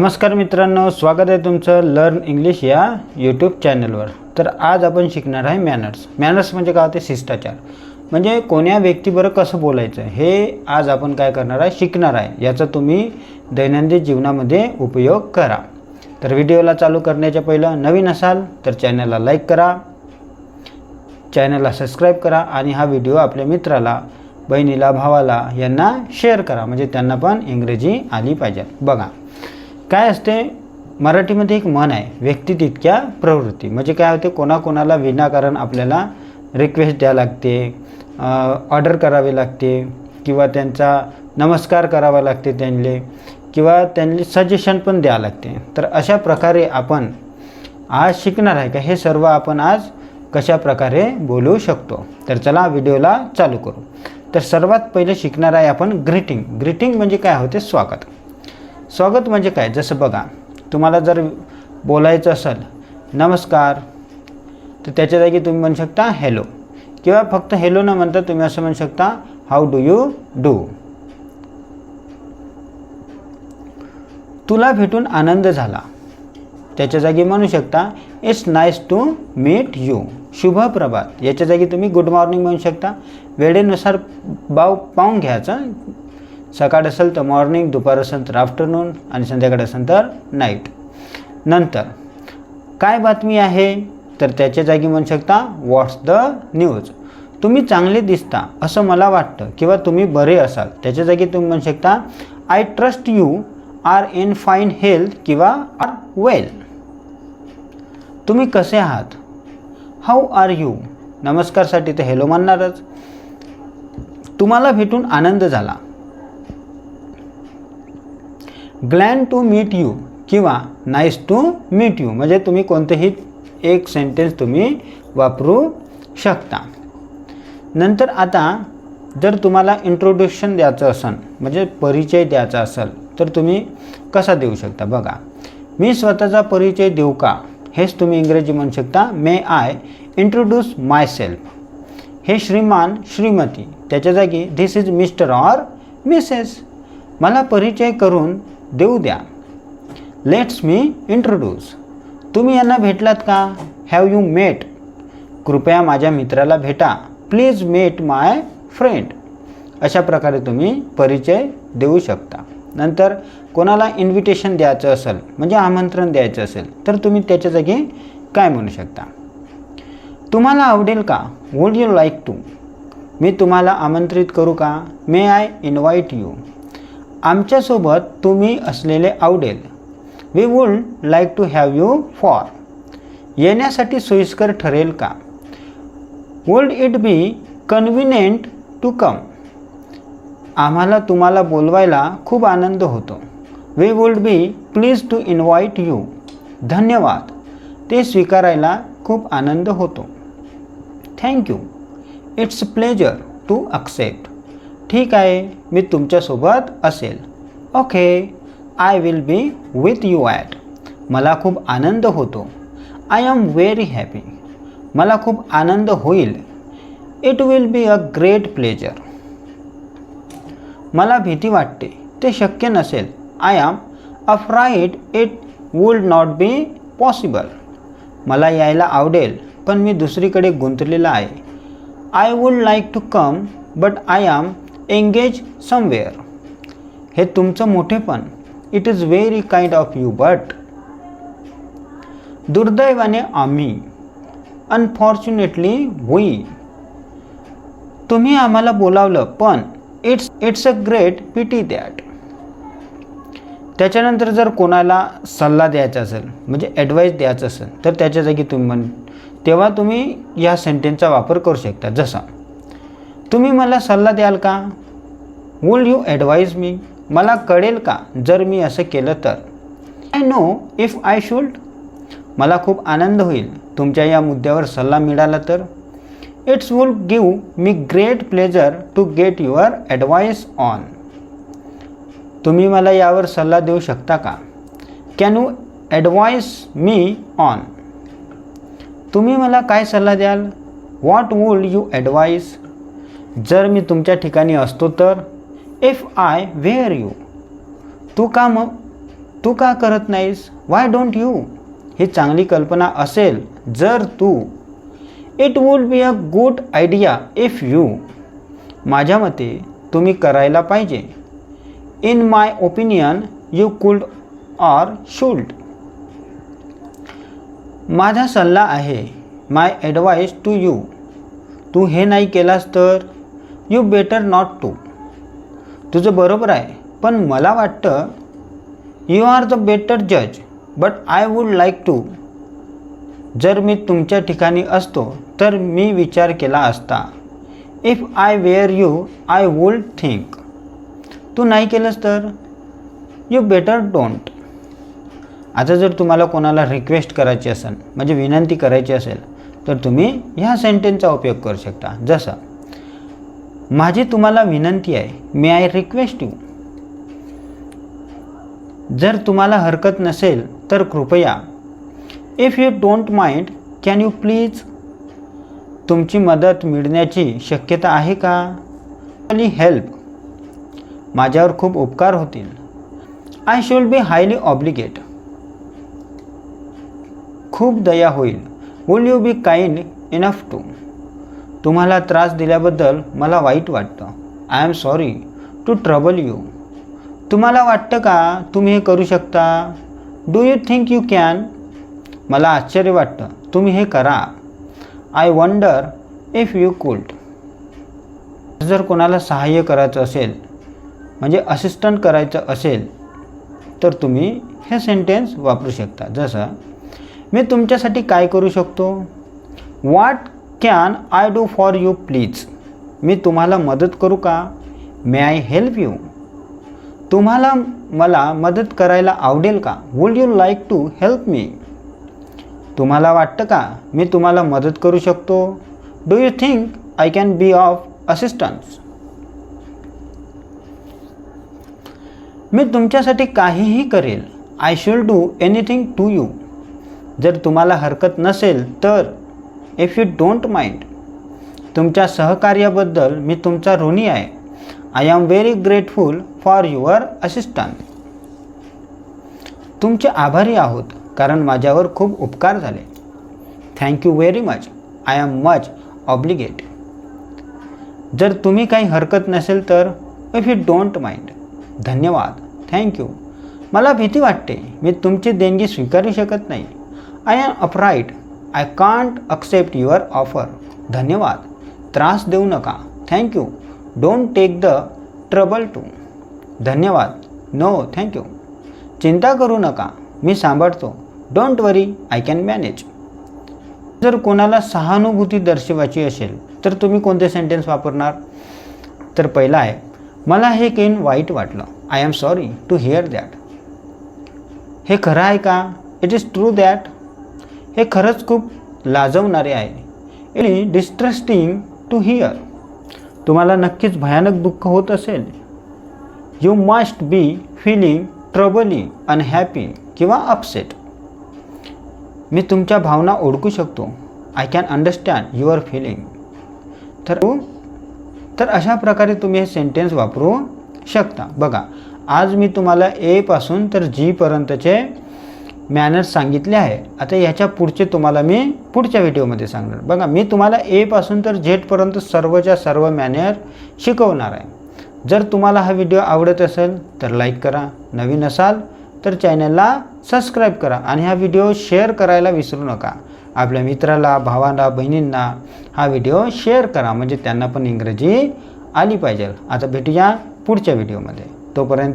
नमस्कार मित्रांनो स्वागत आहे तुमचं लर्न इंग्लिश या यूट्यूब चॅनलवर तर आज आपण शिकणार आहे मॅनर्स मॅनर्स म्हणजे काय होते? शिष्टाचार. म्हणजे कोण्या व्यक्तीबरोबर कसं बोलायचं? हे आज आपण काय करणार आहे? शिकणार आहे. याचा तुम्ही दैनंदिन जीवनामध्ये उपयोग करा. तर व्हिडिओला चालू करण्याच्या पहिलं नवीन असाल तर चॅनलला लाईक करा. चॅनलला सबस्क्राईब करा आणि हा व्हिडिओ आपल्या मित्राला बहिणीला भावाला यांना शेअर करा. म्हणजे त्यांना पण इंग्रजी आली पाहिजे. बघा. काय असते? मराठीमध्ये एक मन आहे व्यक्ती तितक्या प्रवृत्ती. म्हणजे काय होते? कोणाकोणाला विनाकारण आपल्याला रिक्वेस्ट द्यावं लागते ऑर्डर करावे लागते किंवा त्यांचा नमस्कार करावा लागते त्यांले किंवा त्यांनी सजेशन पण द्यावं लागते. तर अशा प्रकारे आपण आज शिकणार आहे का? हे सर्व आपण आज कशा प्रकारे बोलू शकतो? तर चला व्हिडिओला चालू करू. तर सर्वात पहिले शिकणार आहे आपण ग्रीटिंग ग्रीटिंग म्हणजे काय होते? स्वागत. स्वागत म्हणजे काय? जसं बघा तुम्हाला जर बोलायचं असेल नमस्कार तर त्याच्या जागी तुम्ही म्हणू शकता हॅलो किंवा फक्त हॅलो न म्हणता तुम्ही असं म्हणू शकता हाऊ डू यू डू तुला भेटून आनंद झाला. त्याच्या जागी म्हणू शकता it's nice to meet you शुभ प्रभात. याच्या जागी तुम्ही गुड मॉर्निंग म्हणू शकता. वेळेनुसार बाव पाहून घ्यायचं. सकाळ असेल तर मॉर्निंग दुपार असेल तर आफ्टरनून आणि संध्याकाळ असेल तर नाईट नंतर काय बातमी आहे? तर त्याच्या जागी म्हणू शकता व्हॉट्स द न्यूज तुम्ही चांगले दिसता असं मला वाटतं किंवा तुम्ही बरे असाल. त्याच्या जागी तुम्ही म्हणू शकता I trust you are in fine health किंवा आर वेल तुम्ही कसे आहात? हाऊ आर यू नमस्कारसाठी तर हॅलो म्हणणारच तुम्हाला भेटून आनंद झाला. ग्लॅन टू मीट यू किंवा नाईस टू मीट यू म्हणजे तुम्ही कोणतेही एक सेंटेन्स तुम्ही वापरू शकता. नंतर आता जर तुम्हाला इंट्रोडक्शन द्यायचं असेल म्हणजे परिचय द्यायचा असेल तर तुम्ही कसा देऊ शकता? बघा मी स्वतःचा परिचय देऊ का? हेच तुम्ही इंग्रजी म्हणू शकता. May I introduce myself हे श्रीमान श्रीमती त्याच्या जागी this is Mr or Mrs मला परिचय करून देऊ द्या. लेट्स मी इंट्रोड्यूस तुम्ही यांना भेटलात का? हॅव यू मेट कृपया माझ्या मित्राला भेटा. प्लीज मेट माय फ्रेंड अशा प्रकारे तुम्ही परिचय देऊ शकता. नंतर कोणाला इन्व्हिटेशन द्यायचं असेल म्हणजे आमंत्रण द्यायचं असेल तर तुम्ही त्याच्या जागी काय म्हणू शकता? तुम्हाला आवडेल का? वुड यू लाईक टू मी तुम्हाला आमंत्रित करू का? मे आय इन्व्हाइट यू आमच्यासोबत तुम्ही असलेले आवडेल. We would like to have you for येण्यासाठी सोयीस्कर ठरेल का? Would it be convenient to come आम्हाला तुम्हाला बोलवायला खूप आनंद होतो. We would be please to invite you धन्यवाद. ते स्वीकारायला खूप आनंद होतो. Thank you it's pleasure to accept ठीक आहे मी तुमच्यासोबत असेल. Okay I will be with you at मला खूप आनंद होतो. आय एम व्हेरी हॅपी मला खूप आनंद होईल. It will be a great pleasure मला भीती वाटते. ते शक्य नसेल. I am afraid it would not be possible मला यायला आवडेल पण मी दुसरीकडे गुंतलेला आहे. I would like to come but I am engage somewhere हे तुमचं मोठेपण it is very kind of you but दुर्दैवाने आम्ही अनफॉर्च्युनेटली वी तुम्ही आम्हाला बोलावलं पण it's it's a great pity that त्याच्यानंतर जर कोणाला सल्ला द्यायचा असेल म्हणजे ॲडवाईस द्यायचं असेल तर त्याच्या जागी तुम्ही म्हण तेव्हा तुम्ही या सेंटेन्सचा वापर करू शकता जसा तुम्ही मला सल्ला द्याल का? वुल यू ॲडवाईज मी मला कळेल का जर मी असं केलं तर? I know if I should मला खूप आनंद होईल तुमच्या या मुद्द्यावर सल्ला मिळाला तर. It's will give me great pleasure to get your advice on तुम्ही मला यावर सल्ला देऊ शकता का? Can you advise me on तुम्ही मला काय सल्ला द्याल? व्हॉट वुड यू ॲडवाईस जर मी तुमच्या ठिकाणी असतो तर इफ आय वेअर यू तू का मग तू का करत नाहीस? वाय डोंट यू ही चांगली कल्पना असेल जर तू. It would be a good idea if you माझ्या मते तुम्ही करायला पाहिजे. In my opinion you could or should माझा सल्ला आहे माय ॲडवाईस टू यू तू हे नाही केलास तर? You better not to. तुझं बरोबर आहे पण मला वाटतं यू आर द बेटर जज but I would like to. जर मी तुमच्या ठिकाणी असतो तर मी विचार केला असता. If I were you I would think. तू नाही केलंस तर? You better don't. आता जर तुम्हाला कोणाला रिक्वेस्ट करायची असेल म्हणजे विनंती करायची असेल तर तुम्ही ह्या सेंटेन्सचा उपयोग करू शकता. जसं माझी तुम्हाला विनंती आहे. मे आय रिक्वेस्ट यू जर तुम्हाला हरकत नसेल तर कृपया. If you don't mind can you please तुमची मदत मिळण्याची शक्यता आहे का? हेल्प माझ्यावर खूप उपकार होतील. I should be highly obligate खूप दया होईल. Will you be kind enough to तुम्हाला त्रास दिल्याबद्दल मला वाईट वाटतं. I am sorry to trouble you तुम्हाला वाटतं का तुम्ही हे करू शकता? Do you think you can मला आश्चर्य वाटतं. तुम्ही हे करा. I wonder if you could जर कोणाला सहाय्य करायचं असेल म्हणजे असिस्टंट करायचं असेल तर तुम्ही हे सेंटेन्स वापरू शकता. जसं मी तुमच्यासाठी काय करू शकतो? What can I do for you please मी तुम्हाला मदत करू का? मे आय हेल्प यू तुम्हाला मला मदत करायला आवडेल का? Would you like to help me तुम्हाला वाटतं का मी तुम्हाला मदत करू शकतो? Do you think I can be of assistance मी तुमच्यासाठी काहीही करेल. I should do anything to you जर तुम्हाला हरकत नसेल तर इफ यू डोंट माइंड तुमच्या सहकार्याबद्दल मी तुमचा ऋणी आहे. I am very grateful for your assistant तुमचे आभारी आहोत कारण माझ्यावर खूप उपकार झाले. Thank you very much I am much obligate जर तुम्ही काही हरकत नसेल तर इफ यू डोंट माइंड धन्यवाद. थँक्यू मला भीती वाटते मी तुमची देणगी स्वीकारू शकत नाही. I am afraid I can't accept your offer धन्यवाद. त्रास देऊ नका. Thank you don't take the trouble too धन्यवाद. नो थँक्यू चिंता करू नका. मी सांभाळतो. Don't worry I can manage जर कोणाला सहानुभूती दर्शवायची असेल तर तुम्ही कोणते सेंटेन्स वापरणार? तर पहिला आहे मला हे केन वाईट वाटलं. I am sorry to hear that हे खरं आहे का? इट इज ट्रू दॅट हे खरंच खूप लाजवणारे आहे. इट डिस्ट्रस्टिंग टू हिअर तुम्हाला नक्कीच भयानक दुःख होत असेल. You must be feeling troubling unhappy किंवा अपसेट मी तुमच्या भावना ओळखू शकतो. I can understand your feeling तर तर अशा प्रकारे तुम्ही हे सेंटेन्स वापरू शकता. बघा आज मी तुम्हाला एपासून तर जीपर्यंतचे मॅनर्स सांगितले आहे. आता ह्याच्या पुढचे तुम्हाला मी पुढच्या व्हिडिओमध्ये सांगणार. बघा मी तुम्हाला एपासून तर झेडपर्यंत सर्वच्या सर्व मॅनर शिकवणार आहे. जर तुम्हाला हा व्हिडिओ आवडत असेल तर लाईक करा. नवीन असाल तर चॅनलला सबस्क्राईब करा आणि हा व्हिडिओ शेअर करायला विसरू नका. आपल्या मित्राला भावाला बहिणींना हा व्हिडिओ शेअर करा. म्हणजे त्यांना पण इंग्रजी आली पाहिजे. आता भेटूया पुढच्या व्हिडिओमध्ये तोपर्यंत